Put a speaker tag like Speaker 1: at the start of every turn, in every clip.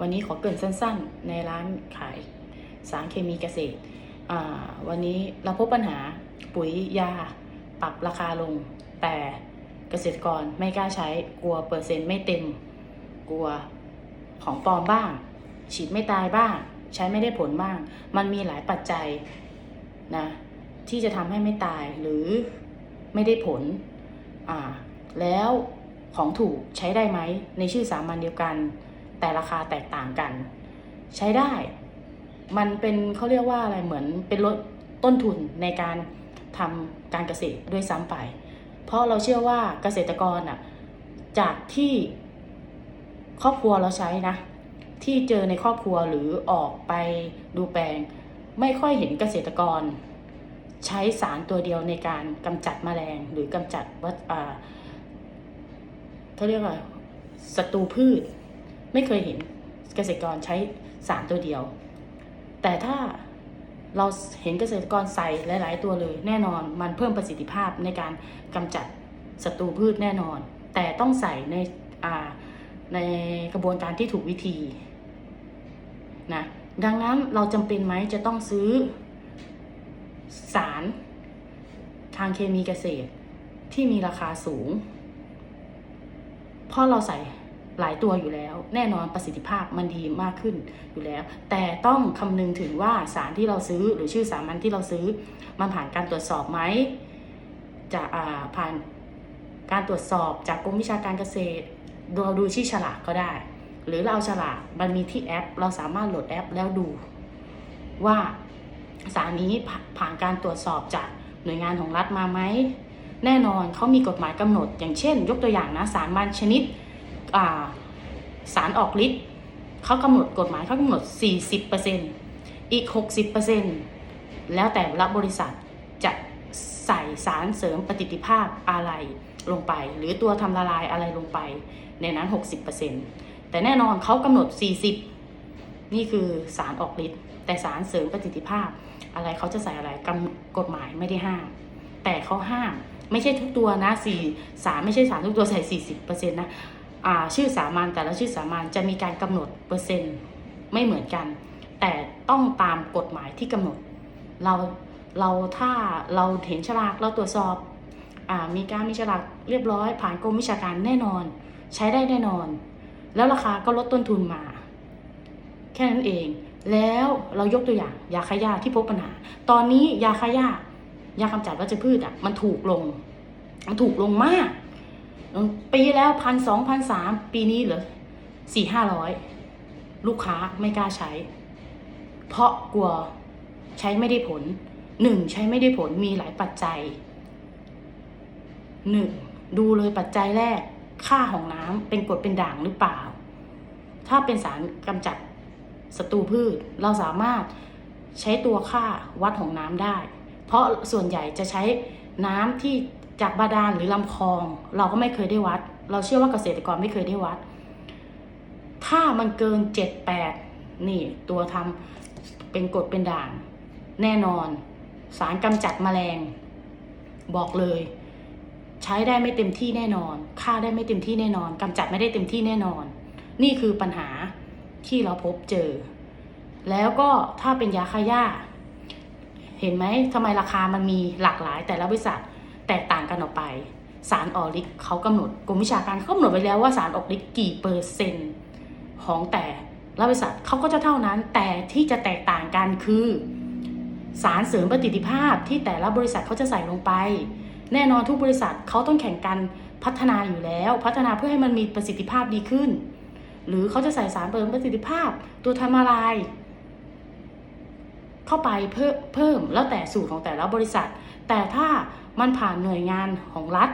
Speaker 1: วันนี้ขอเกินสั้นๆ ในร้านขายสารเคมีเกษตรอ่าวันนี้เราพบปัญหาปุ๋ยยาปรับราคาลง แต่เกษตรกรไม่กล้าใช้กลัวเปอร์เซ็นต์ไม่เต็ม กลัวของปลอมบ้าง ฉีดไม่ตายบ้าง ใช้ไม่ได้ผลบ้าง มันมีหลายปัจจัยนะที่จะทำให้ไม่ตายหรือไม่ได้ผลอ่าแล้วของถูกใช้ได้ไหมในชื่อสามัญเดียวกัน แต่ราคาแตกต่างกัน ใช้ได้ มันเป็นเขาเรียกว่าอะไรเหมือนเป็นลดต้นทุนในการทำการเกษตรด้วยซ้ำไป เพราะเราเชื่อว่าเกษตรกรอะจากที่ครอบครัวเราใช้นะ ที่เจอในครอบครัวหรือออกไปดูแปลง ไม่ค่อยเห็นเกษตรกร ใช้สารตัวเดียวในการกำจัดแมลงหรือกำจัดวัตอ่าเขาเรียกว่าศัตรูพืช ไม่เคยเห็นเกษตรกรใช้สารตัวเดียว แต่ถ้าเราเห็นเกษตรกรใส่หลาย ๆ ตัวเลย แน่นอนมันเพิ่มประสิทธิภาพในการกำจัดศัตรูพืชแน่นอน แต่ต้องใส่ในในกระบวนการที่ถูกวิธีนะดังนั้นเราจำเป็นไหมจะต้องซื้อสารทางเคมีเกษตรที่มีราคาสูง เพราะเราใส่ หลายตัวอยู่แล้ว แน่นอนประสิทธิภาพมันดีมากขึ้นอยู่แล้ว แต่ต้องคำนึงถึงว่าสารที่เราซื้อหรือชื่อสามัญที่เราซื้อ มันผ่านการตรวจสอบไหมจะผ่านการตรวจสอบจากกรมวิชาการเกษตรเราดูที่ฉลากก็ได้ หรือเราฉลากมันมีที่แอป เราสามารถโหลดแอปแล้วดู ว่าสารนี้ผ่านการตรวจสอบจากหน่วยงานของรัฐมาไหมแน่นอนเขามีกฎหมายกำหนด อย่างเช่น ยกตัวอย่างนะสารบางชนิด สารออกฤทธิ์เขากำหนดกฎหมายเขากำหนด 40%อีก 60%แล้วแต่ละบริษัทจะใส่สารเสริมปฏิทิภาพอะไรลงไป หรือตัวทำละลายอะไรลงไปในนั้น 60%แต่แน่นอนเขากำหนด 40 นี่คือสารออกฤทธิ์แต่สารเสริมประสิทธิภาพ อะไรเขาจะใส่อะไรกำกฎหมายไม่ได้ห้าม แต่เขาห้ามไม่ใช่ทุกตัวนะสี่สารไม่ใช่สารทุกตัวใส่ 40%นะอ่า ชื่อสามัญแต่ละชื่อสามัญจะมีการกำหนดเปอร์เซ็นต์ไม่เหมือนกัน แต่ต้องตามกฎหมายที่กำหนด เราเราถ้าเราเห็นฉลากเราตรวจสอบอมีการมีฉลากเรียบร้อย ผ่านกรมวิชาการแน่นอน ใช้ได้แน่นอน แล้วราคาก็ลดต้นทุนมา แค่นั้นเอง แล้วเรายกตัวอย่างยาฆ่าหญ้าที่พบปัญหา ตอนนี้ยาฆ่าหญ้ายากำจัดวัชพืชอะมันถูกลง มันถูกลงมาก ปีแล้วพันสองพันสามปีนี้เหลือสี่ห้าร้อยลูกค้าไม่กล้าใช้ เพราะกลัวใช้ไม่ได้ผลหนึ่งใช้ไม่ได้ผลมีหลายปัจจัยหนึ่งดูเลยปัจจัยแรก ค่าของน้ำเป็นกรดเป็นด่างหรือเปล่า ถ้าเป็นสารกำจัดศัตรูพืช เราสามารถใช้ตัวค่าวัดของน้ำได้ เพราะส่วนใหญ่จะใช้น้ำที่ จากบาดาลหรือลำคลอง เราก็ไม่เคยได้วัด เราเชื่อว่าเกษตรกรไม่เคยได้วัด ถ้ามันเกินเจ็ดแปดนี่ตัวทำเป็นกรดเป็นด่าง แน่นอน สารกำจัดแมลง บอกเลย ใช้ได้ไม่เต็มที่แน่นอนฆ่าได้ไม่เต็มที่แน่นอนกำจัดไม่ได้เต็มที่แน่นอน นี่คือปัญหาที่เราพบเจอ แล้วก็ถ้าเป็นยาฆ่าหญ้า เห็นไหมทำไมราคามันมีหลากหลายแต่ละบริษัท แตกต่างกันออกไป สารออกฤทธิ์เขากำหนดกรมวิชาการเขากำหนดไว้แล้วว่าสารออกฤทธิ์กี่เปอร์เซ็นต์ของแต่ละบริษัทเขาก็จะเท่านั้น แต่ที่จะแตกต่างกันคือ สารเสริมประสิทธิภาพที่แต่ละบริษัทเขาจะใส่ลงไป แน่นอนทุกบริษัทเขาต้องแข่งกันพัฒนาอยู่แล้ว พัฒนาเพื่อให้มันมีประสิทธิภาพดีขึ้น หรือเขาจะใส่สารเสริมประสิทธิภาพ ตัวทำละลาย เข้าไปเพิ่มเพิ่มแล้วแต่สูตรของแต่ละบริษัท แต่ถ้ามันผ่านหน่วยงานของรัฐ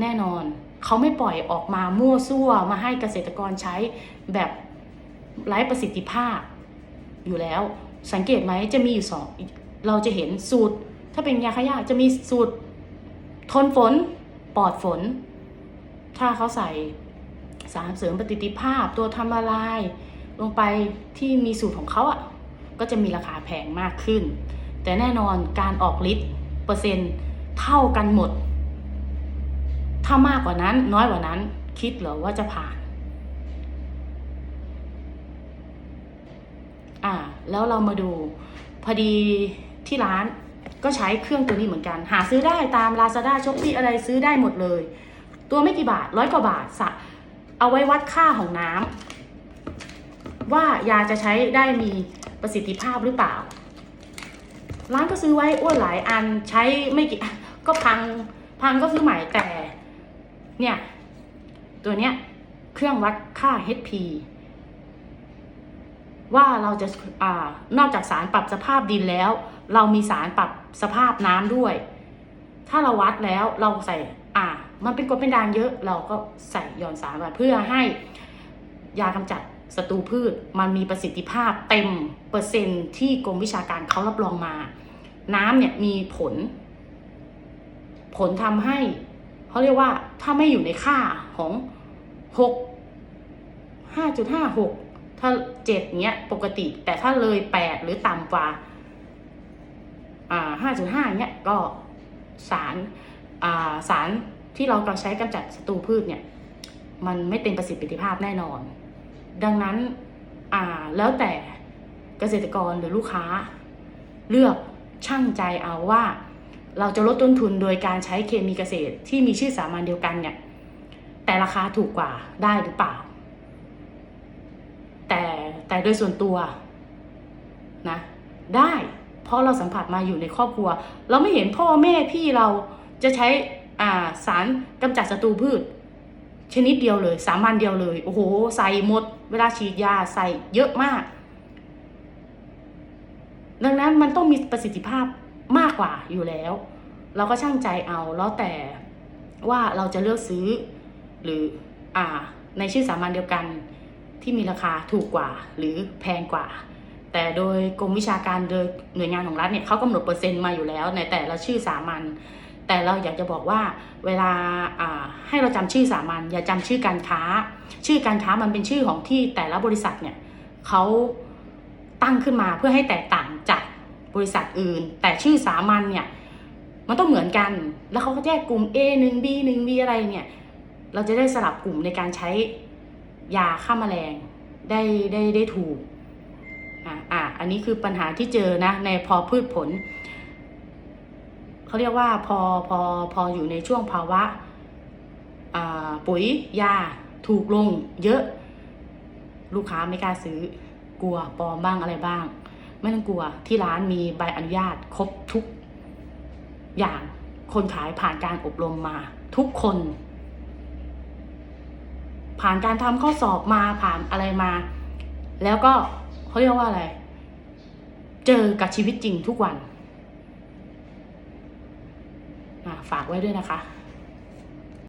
Speaker 1: แน่นอนเขาไม่ปล่อยออกมามั่วซั่วมาให้เกษตรกรใช้แบบไร้ประสิทธิภาพ อยู่แล้วสังเกตไหมจะมีอยู่สองเราจะเห็นสูตร ถ้าเป็นยาขยะจะมีสูตร ทนฝนปลอดฝน ถ้าเขาใส่สารเสริมปฏิทิภาพตัวทำละลาย ลงไปที่มีสูตรของเขาอะ ก็จะมีราคาแพงมากขึ้น แต่แน่นอนการออกฤทธิ์เปอร์เซ็นต์เท่ากันหมด ถ้ามากกว่านั้นน้อยกว่านั้นคิดเหรอว่าจะผ่าน อ่า แล้วเรามาดูพอดีที่ร้านก็ใช้เครื่องตัวนี้เหมือนกัน หาซื้อได้ตาม Lazada s h o p e e อะไรซื้อได้หมดเลย ตัวไม่กี่บาทร้อยกว่าบาทสะเอาไว้วัดค่าของน้ำว่ายาจะใช้ได้มี ประสิทธิภาพหรือเปล่า ร้านก็ซื้อไว้อ้วนหลายอันใช้ไม่กี่ก็พังพังก็ซื้อใหม่แต่ เนี่ย ตัวเนี้ยเครื่องวัดค่า HP ว่าเราจะอ่านอกจากสารปรับสภาพดินแล้ว เรามีสารปรับสภาพน้ำด้วย ถ้าเราวัดแล้วเราใส่ อ่า มันเป็นกรดเป็นด่างเยอะ เราก็ใส่หย่อนสารไปเพื่อให้ยากำจัด ศัตรูพืชมันมีประสิทธิภาพเต็มเปอร์เซ็นต์ที่กรมวิชาการเขารับรองมา น้ำเนี่ยมีผล ผลทำให้เขาเรียกว่าถ้าไม่อยู่ในค่าของหกห้าจุดห้าหกถ้าเจ็ดเนี้ยปกติ แต่ถ้าเลยแปดหรือต่ำกว่าอ่าห้าจุดห้าเนี้ยก็สารอ่าสารที่เรากำลังใช้กำจัดศัตรูพืชเนี่ย มันไม่เป็นประสิทธิภาพแน่นอน ดังนั้นอ่าแล้วแต่เกษตรกรหรือลูกค้า เลือกช่างใจเอาว่า เราจะลดต้นทุนโดยการใช้เคมีเกษตรที่มีชื่อสามัญเดียวกันเนี่ยแต่ราคาถูกกว่าได้หรือเปล่า แต่แต่โดยส่วนตัวนะได้เพราะเราสัมผัสมาอยู่ในครอบครัว เราไม่เห็นพ่อแม่พี่เราจะใช้าสารกำจัดศัตรูพืช ชนิดเดียวเลย สามัญเดียวเลย โอ้โห ใส่หมด เวลาฉีดยาใส่เยอะมาก ดังนั้นมันต้องมีประสิทธิภาพมากกว่าอยู่แล้ว เราก็ช่างใจเอาแล้วแต่ว่าเราจะเลือกซื้อ หรืออ่า ในชื่อสามัญเดียวกันที่มีราคาถูกกว่า หรือแพงกว่า แต่โดยกรมวิชาการโดยหน่วยงานของรัฐเนี่ยเขากำหนดเปอร์เซ็นต์มาอยู่แล้ว ในแต่ละชื่อสามัญ แต่เราอยากจะบอกว่าเวลาให้เราจำชื่อสามัญอย่าจำชื่อการค้า ชื่อการค้ามันเป็นชื่อของที่แต่ละบริษัทเนี่ยเขาตั้งขึ้นมาเพื่อให้แตกต่างจากบริษัทอื่น แต่ชื่อสามัญเนี่ยมันต้องเหมือนกัน แล้วเขาก็แยกกลุ่ม A 1 B 1 B อะไรเนี่ยเราจะได้สลับกลุ่มในการใช้ยาฆ่าแมลงได้ได้ได้ถูกอะอะอันนี้คือปัญหาที่เจอนะในพอพืชผล เขาเรียกว่าพอพอพออยู่ในช่วงภาวะปุ๋ยยาถูกลงเยอะ ลูกค้าไม่กล้าซื้อกลัวปลอมบ้างอะไรบ้าง ไม่ต้องกลัวที่ร้านมีใบอนุญาตครบทุกอย่างคนขายผ่านการอบรมมา ทุกคน ผ่านการทำข้อสอบมาผ่านอะไรมา แล้วก็เขาเรียกว่าอะไร เจอกับชีวิตจริงทุกวัน ฝากไว้ด้วยนะคะ